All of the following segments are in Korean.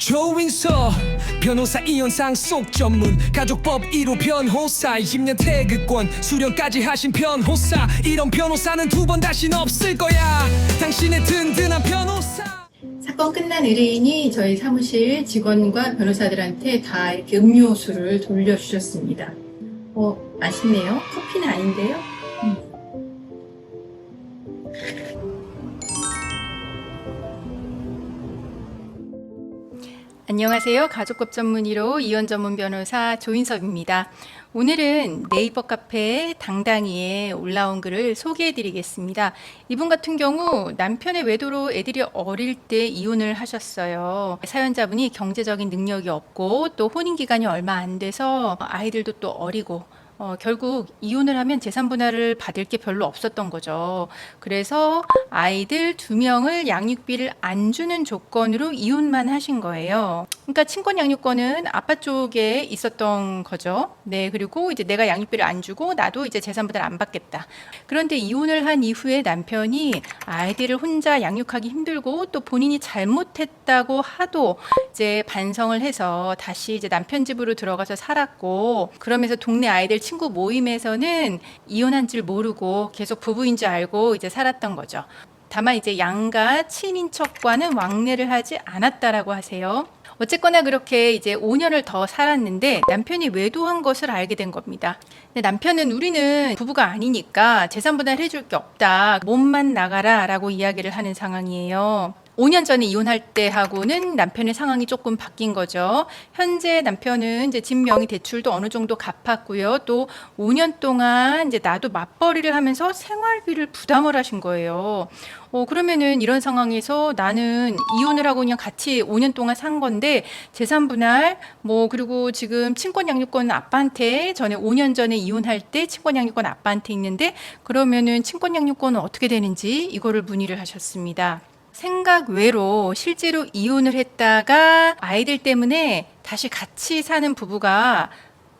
조인서 변호사 이현상 속 전문 가족법 1호 변호사 20년 태극권 수령까지 하신 변호사 이런 변호사는 두 번 다신 없을 거야 당신의 든든한 변호사 사건 끝난 의뢰인이 저희 사무실 직원과 변호사들한테 다 이렇게 음료수를 돌려주셨습니다. 어, 맛있네요. 커피는 아닌데요. 안녕하세요. 가족법 전문 1호 이혼 전문 변호사 조인섭입니다. 오늘은 네이버 카페 당당히에 올라온 글을 소개해 드리겠습니다. 이분 같은 경우 남편의 외도로 애들이 어릴 때 이혼을 하셨어요. 사연자분이 경제적인 능력이 없고 또 혼인 기간이 얼마 안 돼서 아이들도 또 어리고 어, 결국 이혼을 하면 재산 분할을 받을 게 별로 없었던 거죠. 그래서 아이들 두 명을 양육비를 안 주는 조건으로 이혼만 하신 거예요. 그러니까 친권 양육권은 아빠 쪽에 있었던 거죠. 네, 그리고 이제 내가 양육비를 안 주고 나도 이제 재산 분할 안 받겠다. 그런데 이혼을 한 이후에 남편이 아이들을 혼자 양육하기 힘들고 또 본인이 잘못했다고 하도 이제 반성을 해서 다시 이제 남편 집으로 들어가서 살았고 그러면서 동네 아이들 친구 모임에서는 이혼한 줄 모르고 계속 부부인 줄 알고 이제 살았던 거죠. 다만 이제 양가 친인척과는 왕래를 하지 않았다라고 하세요. 어쨌거나 그렇게 이제 5년을 더 살았는데 남편이 외도한 것을 알게 된 겁니다. 근데 남편은 우리는 부부가 아니니까 재산 분할 해줄 게 없다. 몸만 나가라 라고 이야기를 하는 상황이에요. 5년 전에 이혼할 때하고는 남편의 상황이 조금 바뀐 거죠. 현재 남편은 이제 집 명의 대출도 어느 정도 갚았고요. 또 5년 동안 이제 나도 맞벌이를 하면서 생활비를 부담을 하신 거예요. 어, 그러면은 이런 상황에서 나는 이혼을 하고 그냥 같이 5년 동안 산 건데 재산 분할 뭐 그리고 지금 친권 양육권 아빠한테 전에 5년 전에 이혼할 때 친권 양육권 아빠한테 있는데 그러면은 친권 양육권은 어떻게 되는지 이거를 문의를 하셨습니다. 생각 외로 실제로 이혼을 했다가 아이들 때문에 다시 같이 사는 부부가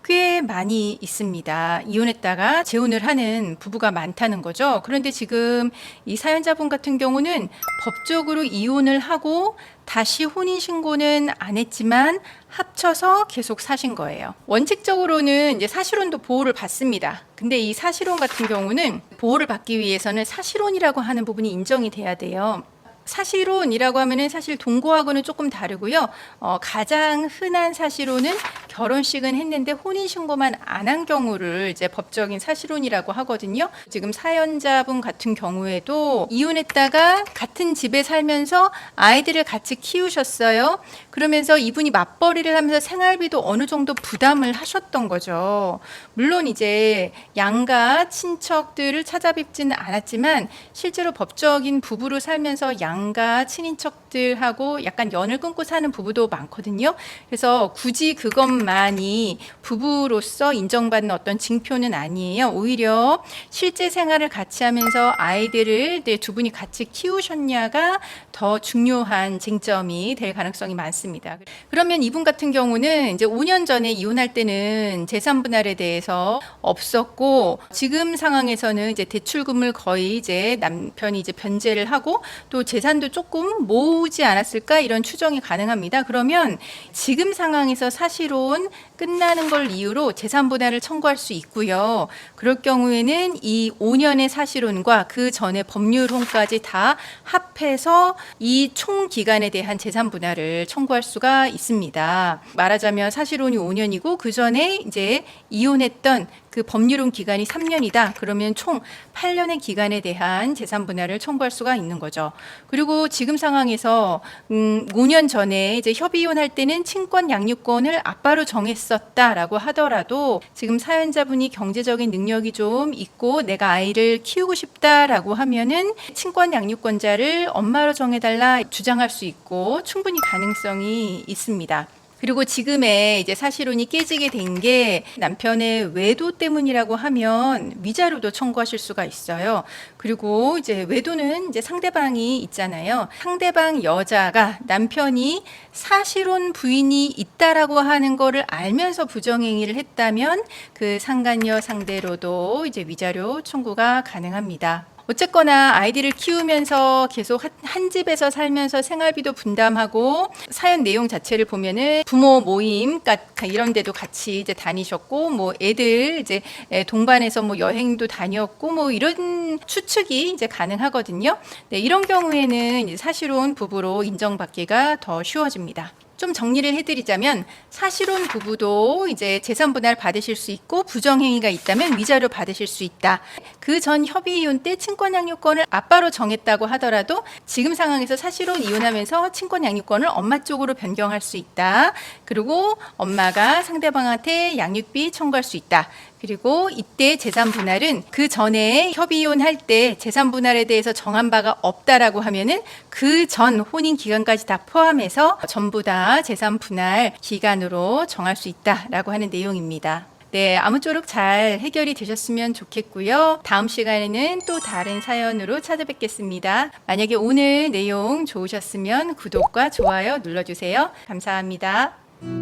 꽤 많이 있습니다. 이혼했다가 재혼을 하는 부부가 많다는 거죠. 그런데 지금 이 사연자분 같은 경우는 법적으로 이혼을 하고 다시 혼인신고는 안 했지만 합쳐서 계속 사신 거예요. 원칙적으로는 이제 사실혼도 보호를 받습니다. 근데 이 사실혼 같은 경우는 보호를 받기 위해서는 사실혼이라고 하는 부분이 인정이 돼야 돼요. 사실혼이라고 하면은 사실 동거하고는 조금 다르고요. 어, 가장 흔한 사실혼은 결혼식은 했는데 혼인 신고만 안 한 경우를 이제 법적인 사실혼이라고 하거든요. 지금 사연자분 같은 경우에도 이혼했다가 같은 집에 살면서 아이들을 같이 키우셨어요. 그러면서 이분이 맞벌이를 하면서 생활비도 어느 정도 부담을 하셨던 거죠. 물론 이제 양가 친척들을 찾아뵙지는 않았지만 실제로 법적인 부부로 살면서 양가 친인척들하고 약간 연을 끊고 사는 부부도 많거든요. 그래서 굳이 그것만이 부부로서 인정받는 어떤 징표는 아니에요. 오히려 실제 생활을 같이 하면서 아이들을 네, 두 분이 같이 키우셨냐가 더 중요한 쟁점이 될 가능성이 많습니다. 그러면 이분 같은 경우는 이제 5년 전에 이혼할 때는 재산 분할에 대해서 없었고 지금 상황에서는 이제 대출금을 거의 이제 남편이 이제 변제를 하고 또 재 산도 조금 모으지 않았을까 이런 추정이 가능합니다. 그러면 지금 상황에서 사실혼 끝나는 걸 이유로 재산 분할을 청구할 수 있고요. 그럴 경우에는 이 5년의 사실혼과 그 전에 법률혼까지 다 합해서 이 총 기간에 대한 재산 분할을 청구할 수가 있습니다. 말하자면 사실혼이 5년이고 그 전에 이제 이혼했던 그 법률혼 기간이 3년이다. 그러면 총 8년의 기간에 대한 재산 분할을 청구할 수가 있는 거죠. 그리고 지금 상황에서 음, 5년 전에 이제 협의 이혼할 때는 친권 양육권을 아빠로 정했었다라고 하더라도 지금 사연자분이 경제적인 능력이 좀 있고 내가 아이를 키우고 싶다라고 하면은 친권 양육권자를 엄마로 정해 달라 주장할 수 있고 충분히 가능성이 있습니다. 그리고 지금의 이제 사실혼이 깨지게 된 게 남편의 외도 때문이라고 하면 위자료도 청구하실 수가 있어요. 그리고 이제 외도는 이제 상대방이 있잖아요. 상대방 여자가 남편이 사실혼 부인이 있다라고 하는 거를 알면서 부정행위를 했다면 그 상간녀 상대로도 이제 위자료 청구가 가능합니다. 어쨌거나 아이들을 키우면서 계속 한- 한 집에서 살면서 생활비도 분담하고 사연 내용 자체를 보면은 부모 모임 가- 이런 데도 같이 이제 다니셨고 뭐 애들 이제 에, 동반해서 뭐 여행도 다녔고 뭐 이런 추측이 이제 가능하거든요. 네, 이런 경우에는 사실혼 부부로 인정받기가 더 쉬워집니다. 좀 정리를 해드리자면 사실혼 부부도 이제 재산 분할 받으실 수 있고 부정행위가 있다면 위자료 받으실 수 있다. 그 전 협의 이혼 때 친권 양육권을 아빠로 정했다고 하더라도 지금 상황에서 사실혼 이혼하면서 친권 양육권을 엄마 쪽으로 변경할 수 있다. 그리고 엄마가 상대방한테 양육비 청구할 수 있다. 그리고 이때 재산 분할은 그 전에 협의 이혼 할 때 재산 분할에 대해서 정한 바가 없다라고 하면은 그 전 혼인 기간까지 다 포함해서 전부 다 재산 분할 기간으로 정할 수 있다라고 하는 내용입니다. 네, 아무쪼록 잘 해결이 되셨으면 좋겠고요. 다음 시간에는 또 다른 사연으로 찾아뵙겠습니다. 만약에 오늘 내용 좋으셨으면 구독과 좋아요 눌러주세요. 감사합니다.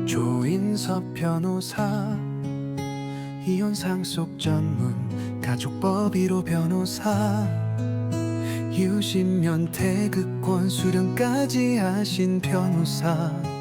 조인섭 변호사 이혼 상속 전문 가족법 1호 변호사 유신면 태극권 수령까지 하신 변호사